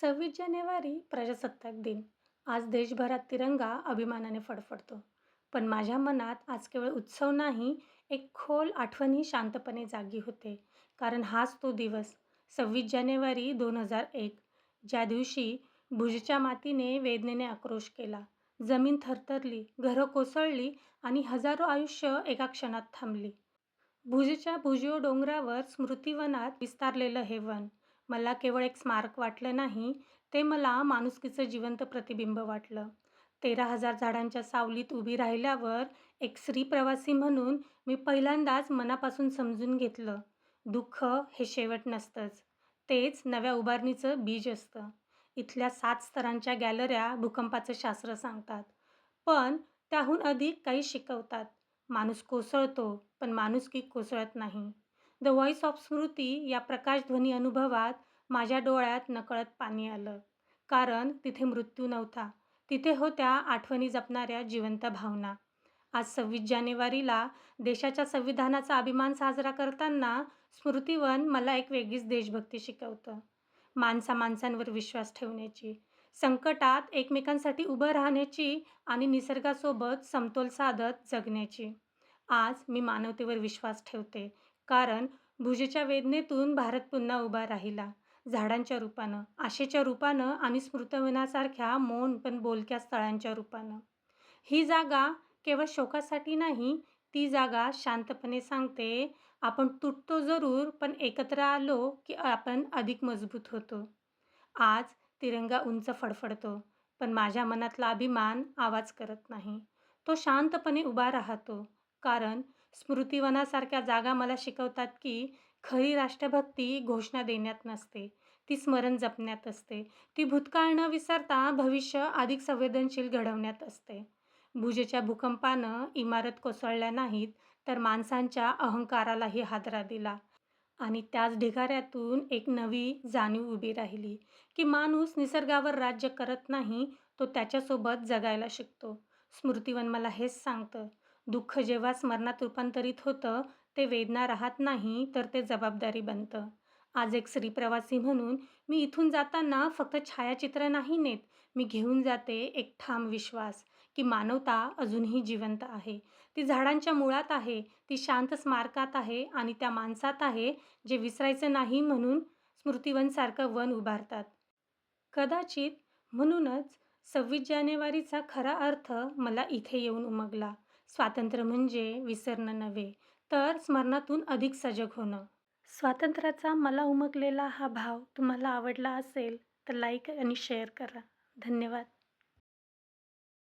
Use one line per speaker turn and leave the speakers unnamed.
सव्वीस जानेवारी प्रजासत्ताक दिन. आज देशभरात तिरंगा अभिमानाने फडफडतो. पण माझ्या मनात आज केवळ उत्सव नाही एक खोल आठवणही शांतपणे जागी होते. कारण हाच तो दिवस सव्वीस जानेवारी दोन हजार एक. ज्या दिवशी भुजच्या मातीने वेदनेने आक्रोश केला. जमीन थरथरली घरं कोसळली आणि हजारो आयुष्य एका क्षणात थांबली. भुजच्या भुजिओ डोंगरावर स्मृतिवनात विस्तारलेलं हे वन. मला केवळ एक स्मारक वाटलं नाही ते मला माणुसकीचं जिवंत प्रतिबिंब वाटलं. तेरा हजार झाडांच्या सावलीत उभी राहिल्यावर एक स्त्री प्रवासी म्हणून मी पहिल्यांदाच मनापासून समजून घेतलं. दुःख हे शेवट नसतंच. तेच नव्या उभारणीचं बीज असतं. इथल्या सात स्तरांच्या गॅलऱ्या भूकंपाचं शास्त्र सांगतात. पण त्याहून अधिक काही शिकवतात. माणूस कोसळतो पण माणुसकी कोसळत नाही. द व्हॉइस ऑफ स्मृती या प्रकाशध्वनी अनुभवात माझ्या डोळ्यात नकळत पाणी आलं. कारण तिथे मृत्यू नव्हता. तिथे होत्या आठवणी जपणाऱ्या जिवंत भावना. आज सव्वीस जानेवारीला देशाच्या संविधानाचा अभिमान साजरा करताना स्मृतिवन मला एक वेगळीच देशभक्ती शिकवतं. माणसा माणसांवर विश्वास ठेवण्याची संकटात एकमेकांसाठी उभं राहण्याची आणि निसर्गासोबत समतोल साधत जगण्याची. आज मी मानवतेवर विश्वास ठेवते. कारण भुजेच्या वेदनेतून भारत पुन्हा उभा राहिला. झाडांच्या रूपानं आशेच्या रूपानं आणि स्मृतवनासारख्या मौन पण बोलक्या स्थळांच्या रूपानं. ही जागा केवळ शोकासाठी नाही ती जागा शांतपणे सांगते आपण तुटतो जरूर पण एकत्र आलो की आपण अधिक मजबूत होतो. आज तिरंगा उंच फडफडतो पण माझ्या मनातला अभिमान आवाज करत नाही. तो शांतपणे उभा राहतो कारण स्मृतिवनासारख्या जागा मला शिकवतात की खरी राष्ट्रभक्ती घोषणा देण्यात नसते. ती स्मरण जपण्यात असते. ती भूतकाळ न विसरता भविष्य अधिक संवेदनशील घडवण्यात असते. भुजेच्या भूकंपानं इमारत कोसळल्या नाहीत तर माणसांच्या अहंकारालाही हादरा दिला. आणि त्याच ढिगाऱ्यातून एक नवी जाणीव उभी राहिली की माणूस निसर्गावर राज्य करत नाही तो त्याच्यासोबत जगायला शिकतो. स्मृतिवन मला हेच सांगतं दुःख जेव्हा स्मरणात रूपांतरित होतं ते वेदना राहत नाही तर ते जबाबदारी बनतं. आज एक स्त्री प्रवासी म्हणून मी इथून जाताना फक्त छायाचित्र नाही नेत मी घेऊन जाते एक ठाम विश्वास की मानवता अजूनही जिवंत आहे. ती झाडांच्या मुळात आहे ती शांत स्मारकात आहे आणि त्या माणसात आहे जे विसरायचं नाही म्हणून स्मृतिवनसारखं वन उभारतात. कदाचित म्हणूनच सव्वीस जानेवारीचा खरा अर्थ मला इथे येऊन उमगला. स्वातंत्र्य म्हणजे विसरणं नव्हे तर स्मरणातून अधिक सजग होणं. स्वातंत्र्याचा मला उमगलेला हा भाव तुम्हाला आवडला असेल तर लाईक आणि शेअर करा. धन्यवाद.